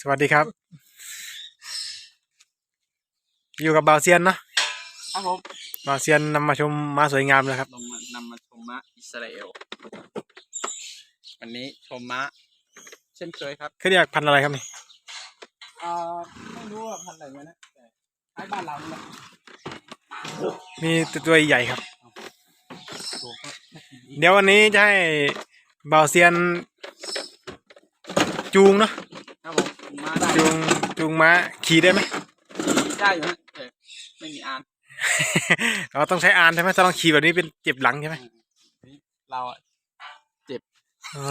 สวัสดีครับ อยู่กับบาวเซียนเนาะครับผมบาวเซียนนำมาชมม้าสวยงามเลยครับลงมานำมาชมม้าอิสราเอลวันนี้ชมม้าเช่นเคยครับเขาเรียกพันธุ์อะไรครับนี่เอ่อไม่รู้ว่าพันธุ์อะไรนะแต่ไอ้บ้านเราเนี่ยมีตัวตัวใหญ่ครับ ตัวก็ไม่กี่เดี๋ยววันนี้จะให้บาวเซียนจูงเนาะ จูงจูงม้าขี่ได้ไหมได้อยู่ฮะแต่ไม่มีอานเราต้องใช้อานใช่ไหมถ้าต้องขี่แบบนี้เป็นเจ็บหลังใช่ไหมนี่เราอะอ๋อ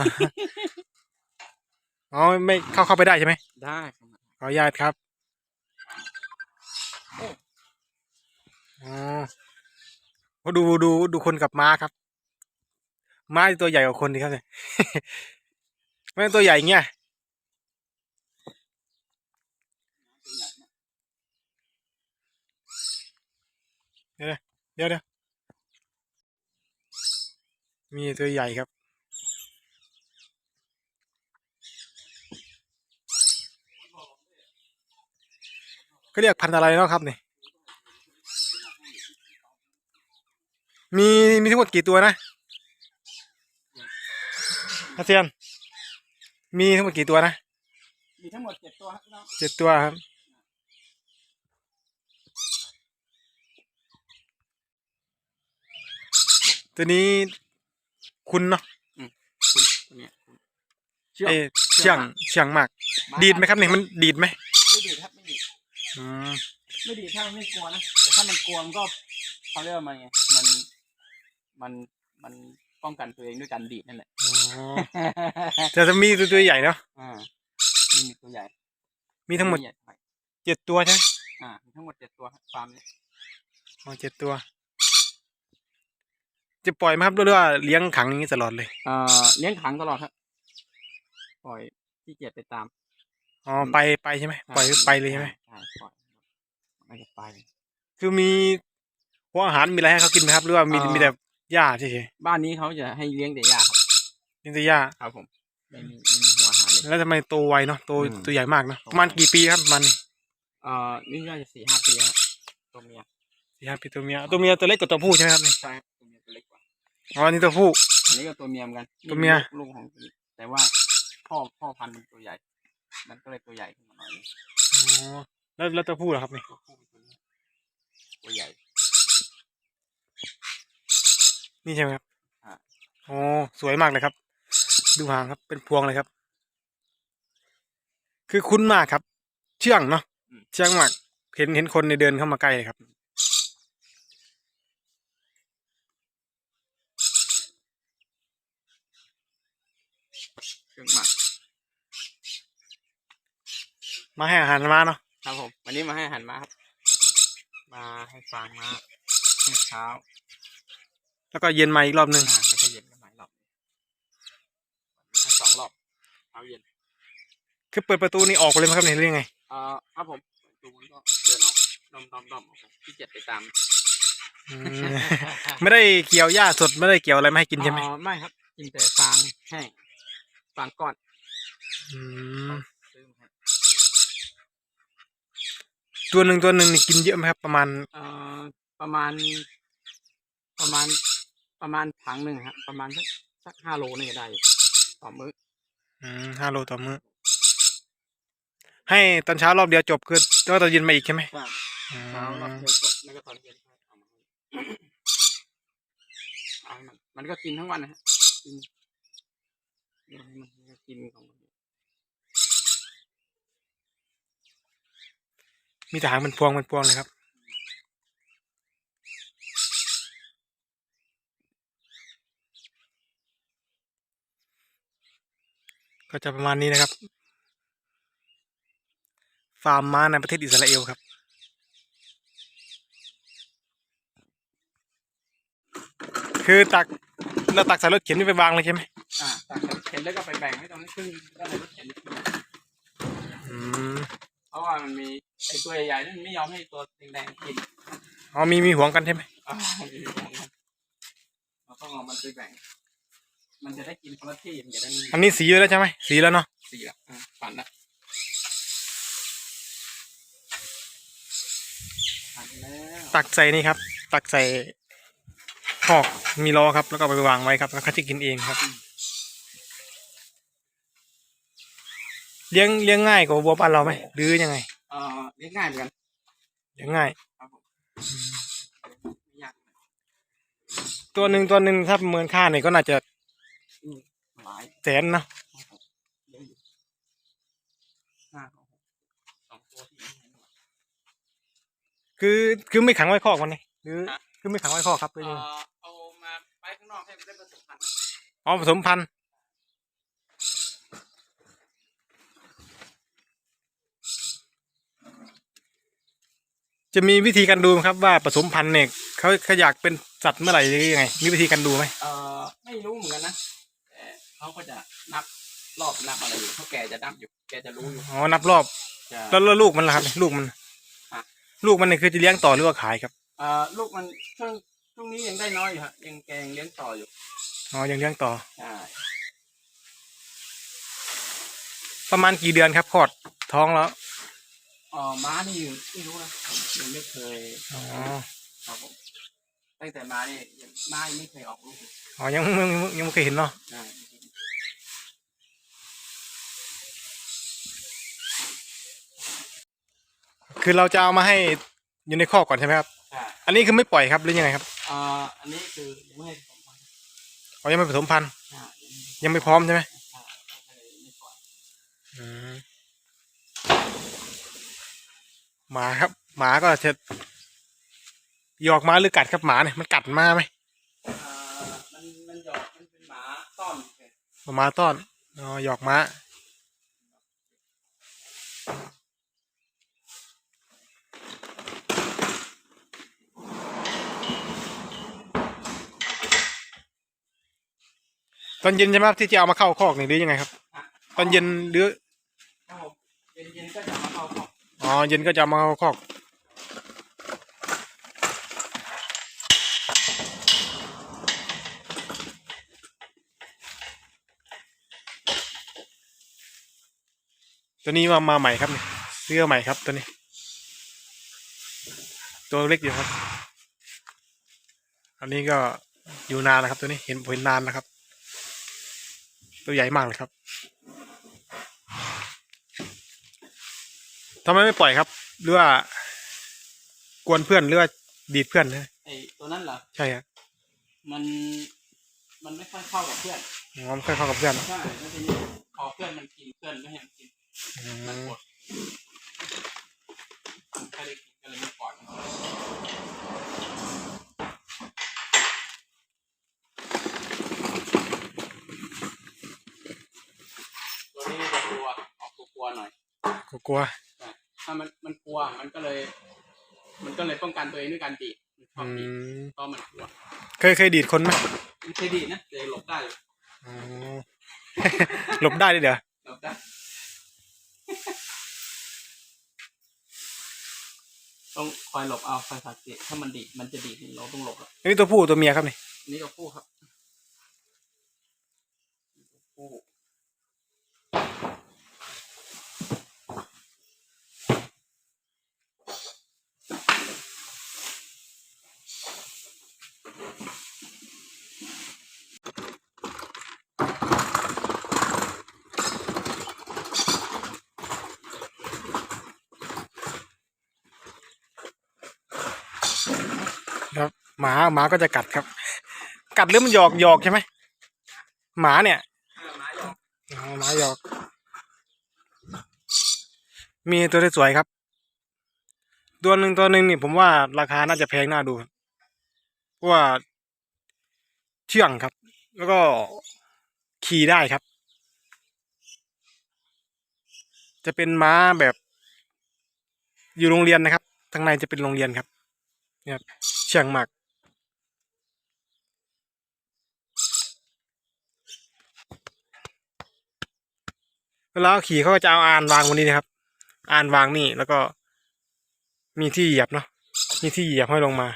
อ๋อไม่เข้าเข้าไปได้ใช่ไหมได้ครับขออนุญาตครับอ๋อดูดูดูคนกับม้าครับ ม้าตัวใหญ่กว่าคนดีครับเนี่ยไม่ใช่ตัวใหญ่อย่างเงี้ย เดี๋ยวเดี๋ยวเดี๋ยวมีตัวใหญ่ครับ ก็เรียกพันธุ์อะไรเนาะครับนี่ มีมีทั้งหมดกี่ตัวนะอาเซียน มีทั้งหมดกี่ตัวนะ มีทั้งหมดเจ็ดตัวครับพี่น้องเจ็ดตัวครับ ตัวนี้คุณเนาะคุณตัวเนี้ยคุณเชื่อมเอ้ยเชื่องเชื่องมาก ดีดไหมครับเนี่ยมันดีดไหมไม่ดีดครับไม่ดีดอืมไม่ดีถ้ามันไม่กลัวนะแต่ถ้ามันกลัวมันก็เขาเรียกว่ามันไงมันมันมันป้องกันตัวเองด้วยการดีดนั่นแหละอ๋อแต่จะมีตัวตัวใหญ่เนาะอ่านี่มีตัวใหญ่มีทั้งหมดใญ่เท่าไหร่เจ็ดตัวใช่ไหมอ่ามีทั้งหมดเจ็ดตัวครับฟาร์มนี้อ๋อเจ็ดตัว จะปล่อยไหมครับหรือว่าเลี้ยงขังอย่างนี้ตลอดเลยเอ่อเลี้ยงขังตลอดครับปล่อยที่เกียจไปตามอ๋อไปไปใช่ไหมปล่อยไปเลยใช่ไหมใช่ปล่อยไม่ได้ไป คือมีหัวอาหารมีอะไรให้เขากินไหมครับหรือว่ามีเอ่อ มีแต่หญ้าเฉยบ้านนี้เขาจะให้เลี้ยงแต่หญ้าครับๆมีแต่หญ้าครับผมไม่มีไม่มีหัวอาหารเลย แล้วทำไมโตไวเนาะโตอืม ตัวใหญ่มากเนาะโตประมาณกี่ปีครับมันเอ่อนี่น่าจะสี่ห้าปีแล้วครับตัวเมียสี่ห้าปีตัวเมียตัวเมียตัวเล็กกว่าตัวผู้ใช่ไหมครับนี่ ใช่ครับตัวเมียตัวเล็กกว่า อ๋ออันนี่ตัวผู้ อันนี้ก็ตัวเมียเหมือนกันตัวเมีย ลูกลูกของตัวนี้แต่ว่าพ่อพ่อพันธุ์ตัวใหญ่ มันก็เลยตัวใหญ่ขึ้นมาหน่อยนึงอ๋อแล้วแล้วตัวผู้เหรอครับนี่ตัวผู้ตัวนี้ตัวใหญ่ นี่ใช่ไหมครับอ่า อ๋อสวยมากเลยครับ ดูหางครับเป็นพวงเลยครับ คือคุ้นมากครับ เชื่องเนาะเชื่องมาก เห็นเห็นคนในเดินเข้ามาใกล้เลยครับ เครื่องหมัก มาให้อาหารมาเนาะครับผมวันนี้มาให้อาหารม้าครับ มาให้ฟางม้าให้เช้า แล้วก็เย็นมาอีกรอบหนึ่งอ่าแล้วก็เย็นกันใหม่รอบให้สองรอบเช้าเย็นคือเปิดประตูนี่ออกไปเลยไหมครับเนี่ยหรือยังไง เอ่อครับผมดูมันก็เดินออกดอมดอมดอมออกไปที่เจ็ดไปตามอืมไม่ได้เกี่ยวหญ้าสดไม่ได้เกี่ยวอะไรมาให้กินใช่ไหมอ๋อไม่ครับ กินแต่ฟางแห้งฟางก้อนอืม ซื้อมาให้ ตัวหนึ่งตัวหนึ่งนี่กินเยอะไหมครับ ประมาณเอ่อประมาณ ประมาณประมาณถังหนึ่งครับประมาณสักสักห้าโลนี่ก็ได้อยู่ต่อมื้ออืมห้าโลต่อมื้อให้ตอนเช้ารอบเดียวจบคือแล้วก็ตอนเย็นมาอีกใช่ไหมใช่อืเช้ารอบมเดียวจบแล้วก็ตอนเย็นค่อยเอามาให้เอาให้มันมันก็กินทั้งวันนะฮะกินมันก็กินของ มันมีแต่หางเป็นพวงเป็นพวงเลยครับ ก็จะประมาณนี้นะครับ ฟาร์มม้าในประเทศอิสราเอลครับคือตักเราตักใส่รถเข็นนี่ไปวางเลยใช่ไหมอ่าตักเข็นแล้วก็ไปแบ่งให้ตรงนี้ครึ่งก็ในรถเข็นอีกครึ่งอืมเพราะว่ามันมี ไอตัวใหญ่ๆนั่นไม่ยอมให้ตัวแดงๆกินอ๋อมีมีห่วงกันใช่ไหมเราต้องเอามันไปแบ่ง มันจะได้กินคนละที่มันจะได้มีอันนี้สีแล้วใช่ไหมสีแล้วเนาะสีแล้วปั่นละแล้วตักใส่นี่ครับ ตักใส่หอกมีล้อครับ แล้วก็ไปวางไว้ครับแล้วเขาจะกินเองครับ เลี้ยงเลี้ยงง่ายกว่าวัวบ้านเราไหมหรือยังไง เอ่อเลี้ยงง่ายเหมือนกันเลี้ยงง่ายครับผมไม่ยากตัวหนึ่งตัวหนึ่งถ้าประเมินค่าเนี่ยก็น่าจะอืมหลายแสนนะเลี้ยงอยู่ห้าของสองตัวที่เลี้ยงอยู่คือคือไม่ขังไว้คอกมันนี่หรือฮะคือไม่ขังไว้คอกครับหรือเอ่ยังไงอเอามาไปข้างนอกให้มันได้ผสมพันธุ์อ๋อผสมพันธุ์ จะมีวิธีการดูไหมครับว่าผสมพันธุ์เนี่ยเขาเขาอยากเป็นสัตว์เมื่อไหร่หรือยังไง มีวิธีการดูไหมเอ่อไม่รู้เหมือนกันนะแต่เขาก็จะนับรอบนับอะไรอยู่เขาแกจะนับอยู่แกจะรู้อยู่อ๋อนับรอบจะแล้วแล้วลูกมันล่ะครับลูกมันฮะลูกมันเนี่ยคือจะเลี้ยงต่อหรือว่าขายครับเอ่อลูกมันช่วงช่วงนี้ยังได้น้อยอยู่ฮะยังแกยังเลี้ยงต่ออยู่อ๋อยังเลี้ยงต่อ ใช่ประมาณกี่เดือนครับคลอดท้องแล้วเอ่อม้านี่ไม่รู้นะยังไม่เคยอ๋อครับผมตั้งแต่มานี่ยังม้ายังไม่เคยออกลูกเลยอ๋อยังยังยังยังไม่เคยเห็นเนาะใช่คือเราจะเอามาให้อยู่ในคอกก่อนใช่ไหมครับ ใช่อันนี้คือไม่ปล่อยครับหรือยังไงครับเอ่ออันนี้คือยังไม่ให้ผสมพันธุ์อ๋อยังไม่ผสมพันธุ์ใช่ยังไม่พร้อมใช่ไหม ใช่ก็เลยไม่ปล่อย อืม หมาครับ หมาก็จะหยอกหมาหรือกัดครับหมาเนี่ยมันกัดมาไหมเอ่อมันมันหยอกมันเป็นหมาต้อนเฉยหมาต้อนอ๋อหยอกหมาตอนเย็นใช่ไหมครับที่จะเอามาเข้าคอกนี่หรือยังไงครับอะตอนเย็นหรือ ครับผมเย็นๆก็จะมาเข้าค อ๋อ เย็นก็จะมาคอกตัวนี้มามาใหม่ครับเนี่ยเสื้อใหม่ครับตัวนี้ ตัวเล็กอยู่ครับ อันนี้ก็อยู่นานนะครับ ตัวนี้เห็นเห็นนานแล้วครับ ตัวใหญ่มากเลยครับ ทำไมไม่ปล่อยครับหรือว่ากวนเพื่อนหรือว่าดีดเพื่อนนะไอ้ตัวนั้นเหรอ ใช่ครับมัน มันไม่ค่อยเข้ากับเพื่อนอ๋อไม่ค่อยเข้ากับเพื่อนใช่แล้วทีนี้พอเพื่อนมันกินเพื่อนไม่ให้มันกิน อืมันมอดมันแค่ได้กินก็เลยไม่ปล่อยมันตัวนี้จะกลัวออกกลัวๆหน่อย กลัวใช่ ถ้ามันมันกลัวมันก็เลย มันก็เลยป้องกันตัวเองด้วยการดีดมันชอือบดีดมเพราะมันกลัวเคยเคยดีดคนไหมมันเคยดีดนะแต่หลบได้อยู่อ๋อ หลบได้ด้วยเดี๋ยวหลบได้ต้องคอยหลบเอาคอยสังเกตถ้ามันดีดมันจะดีดเราต้องหลบอะอันนี้ตัวผู้ตัวเมียครับนี่นี่ตัวผู้ครับตัวผู้ หมาหมาก็จะกัดครับ กัดหรือมันหยอกหยอกใช่ไหมหมาเนี่ยหมาหยอก มีตัวที่สวยครับ ตัวหนึ่งตัวหนึ่งนี่ผมว่าราคาน่าจะแพงน่าดูเพราะว่าเชื่องครับ แล้วก็ขี่ได้ครับ จะเป็นม้าแบบอยู่โรงเรียนนะครับทางในจะเป็นโรงเรียนครับเนี่ยเชื่องมาก แล้วขี่เขาก็จะเอาอานวางวันนี้นะครับ อานวางนี่แล้วก็ มีที่เหยียบเนาะมีที่เหยียบให้ลงมา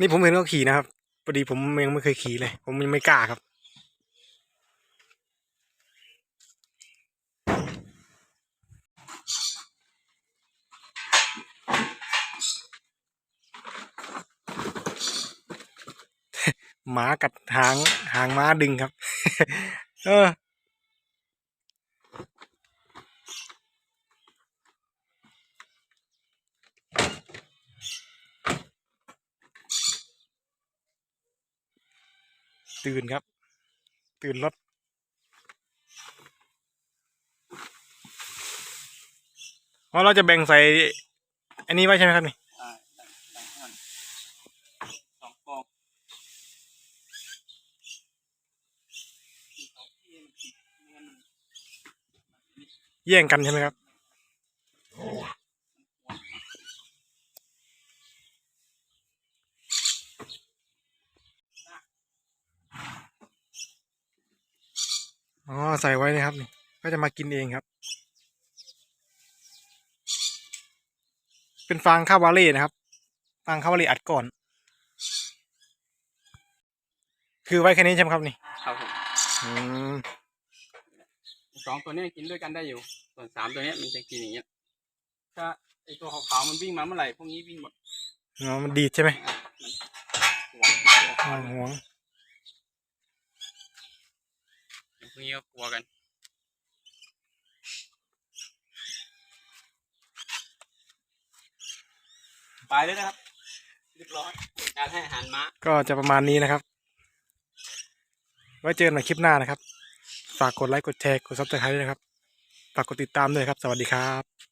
นี่ผมเห็นเขาขี่นะครับพอดีผมยังไม่เคยขี่เลย ผมยังไม่กล้าครับหมากัดหางหางม้าดึงครับ เออตื่นครับ ตื่นรถเพราะเราจะแบ่งใส่ อันนี้ไว้ใช่ไหมครับนี่ อ่าดังดังอ่อนสองฟองสองที่มันติดไม่งั้นมัน แย่งกันใช่ไหมครับ อ๋อ ใส่ไว้นะครับนี่ก็จะมากินเองครับ เป็นฟางข้าววาเล่นะครับฟางข้าววาเล่อัดก่อน คือไว้แค่นี้ใช่ไหมครับนี่ ครับผมอืม สองตัวเนี้ยกินด้วยกันได้อยู่ ส่วนสามตัวเนี้ยมันจะกินอย่างเงี้ยถ้าไอตัวขาวๆมันวิ่งมาเมื่อไหร่พวกนี้วิ่งหมดอ๋อมันดีดใช่ไหมหวงตัวอ๋อขาวห่วงพวกนี้ก็กลัวกันไปเลยนะครับเรียบร้อยการให้อาหารม้าก็จะประมาณนี้นะครับ ไว้เจอกันใหม่คลิปหน้านะครับ ฝากกดไลค์กดแชร์กดซับสไครต์ด้วยนะครับ ฝากกดติดตามด้วยครับ สวัสดีครับ